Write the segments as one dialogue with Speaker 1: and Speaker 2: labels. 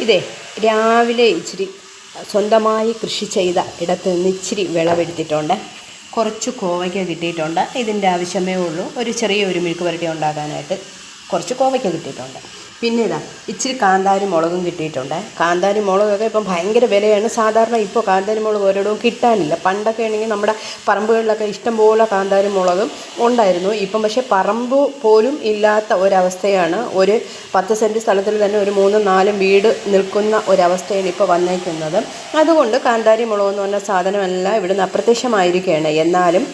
Speaker 1: ഇതേ രാവിലെ ഇച്ചിരി സ്വന്തമായി കൃഷി ചെയ്ത ഇടത്ത് നിന്ന് ഇച്ചിരി വിളവെടുത്തിട്ടുണ്ട്. കുറച്ച് കോവയ്ക്ക കിട്ടിയിട്ടുണ്ട്. ഇതിന്റെ ആവശ്യമേ ഉള്ളൂ. ഒരു ചെറിയ ഒരു മെഴുക്ക് പുരട്ടി ഉണ്ടാക്കാനായിട്ട്. കുറച്ച് കോവയ്ക്ക കിട്ടിയിട്ടുണ്ട്. പിന്നെ ഇതാ ഇച്ചിരി കാന്താരി മുളകും കിട്ടിയിട്ടുണ്ട്. കാന്താരി മുളകൊക്കെ ഇപ്പം ഭയങ്കര വിലയാണ്. സാധാരണ ഇപ്പോൾ കാന്താരി മുളക് ഒരിടവും കിട്ടാനില്ല. പണ്ടൊക്കെ ആണെങ്കിൽ നമ്മുടെ പറമ്പുകളിലൊക്കെ ഇഷ്ടംപോലെ കാന്താരി മുളകും ഉണ്ടായിരുന്നു. ഇപ്പം പക്ഷേ പറമ്പ് പോലും ഇല്ലാത്ത ഒരവസ്ഥയാണ്. ഒരു പത്ത് സെന്റ് സ്ഥലത്തിൽ തന്നെ ഒരു മൂന്നും നാലും വീട് നിൽക്കുന്ന ഒരവസ്ഥയാണ് ഇപ്പോൾ വന്നേക്കുന്നത്. അതുകൊണ്ട് കാന്താരി മുളക് എന്ന് പറഞ്ഞ സാധനമെല്ലാം ഇവിടുന്ന് അപ്രത്യക്ഷമായിരിക്കുകയാണ്. എന്നാലും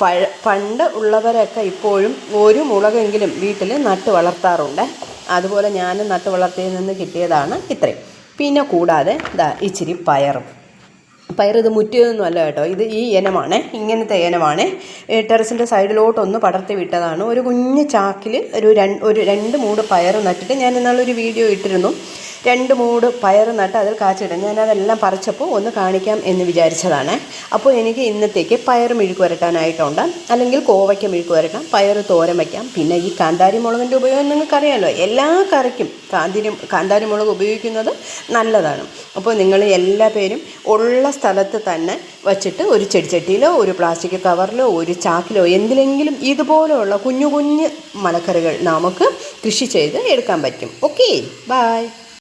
Speaker 1: പഴ പണ്ട് ഉള്ളവരൊക്കെ ഇപ്പോഴും ഒരു മുളകെങ്കിലും വീട്ടിൽ നട്ട് വളർത്താറുണ്ട്. അതുപോലെ ഞാൻ നട്ട് വളർത്തിയിൽ നിന്ന് കിട്ടിയതാണ് ഇത്രയും. പിന്നെ കൂടാതെ ദാ ഇച്ചിരി പയറും. പയർ ഇത് മുറ്റിയതൊന്നും അല്ല കേട്ടോ. ഇത് ഈ ഇനമാണ്. ഇങ്ങനത്തെ ഇനമാണ്. ടെറസിന്റെ സൈഡിലോട്ടൊന്ന് പടർത്തി വിട്ടതാണ്. ഒരു കുഞ്ഞ് ചാക്കിൽ ഒരു രണ്ട് ഒരു രണ്ട് മൂട് പയർ നട്ടിട്ട് ഞാൻ ഇന്നാളൊരു വീഡിയോ ഇട്ടിരുന്നു. രണ്ട് മൂട് പയർ നട്ട് അതിൽ കാച്ചിടും. ഞാനതെല്ലാം പറിച്ചപ്പോൾ ഒന്ന് കാണിക്കാം എന്ന് വിചാരിച്ചതാണ്. അപ്പോൾ എനിക്ക് ഇന്നത്തേക്ക് പയർ മെഴുക്ക് വരട്ടാനായിട്ടുണ്ട്. അല്ലെങ്കിൽ കോവയ്ക്ക മെഴുക്ക് വരട്ടാം പയർ തോരൻ വയ്ക്കാം. പിന്നെ ഈ കാന്താരി മുളകിന്റെ ഉപയോഗം നിങ്ങൾക്കറിയാമല്ലോ എല്ലാ കറിക്കും കാന്തിരി കാന്താരി മുളക് ഉപയോഗിക്കുന്നത് നല്ലതാണ്. അപ്പോൾ നിങ്ങൾ എല്ലാ പേരും ഉള്ള സ്ഥലത്ത് തന്നെ വച്ചിട്ട് ഒരു ചെടിച്ചട്ടിയിലോ ഒരു പ്ലാസ്റ്റിക് കവറിലോ ഒരു ചാക്കിലോ എന്തിലെങ്കിലും ഇതുപോലെയുള്ള കുഞ്ഞു കുഞ്ഞ് മലക്കറികൾ നമുക്ക് കൃഷി ചെയ്ത് എടുക്കാൻ പറ്റും. Okay bye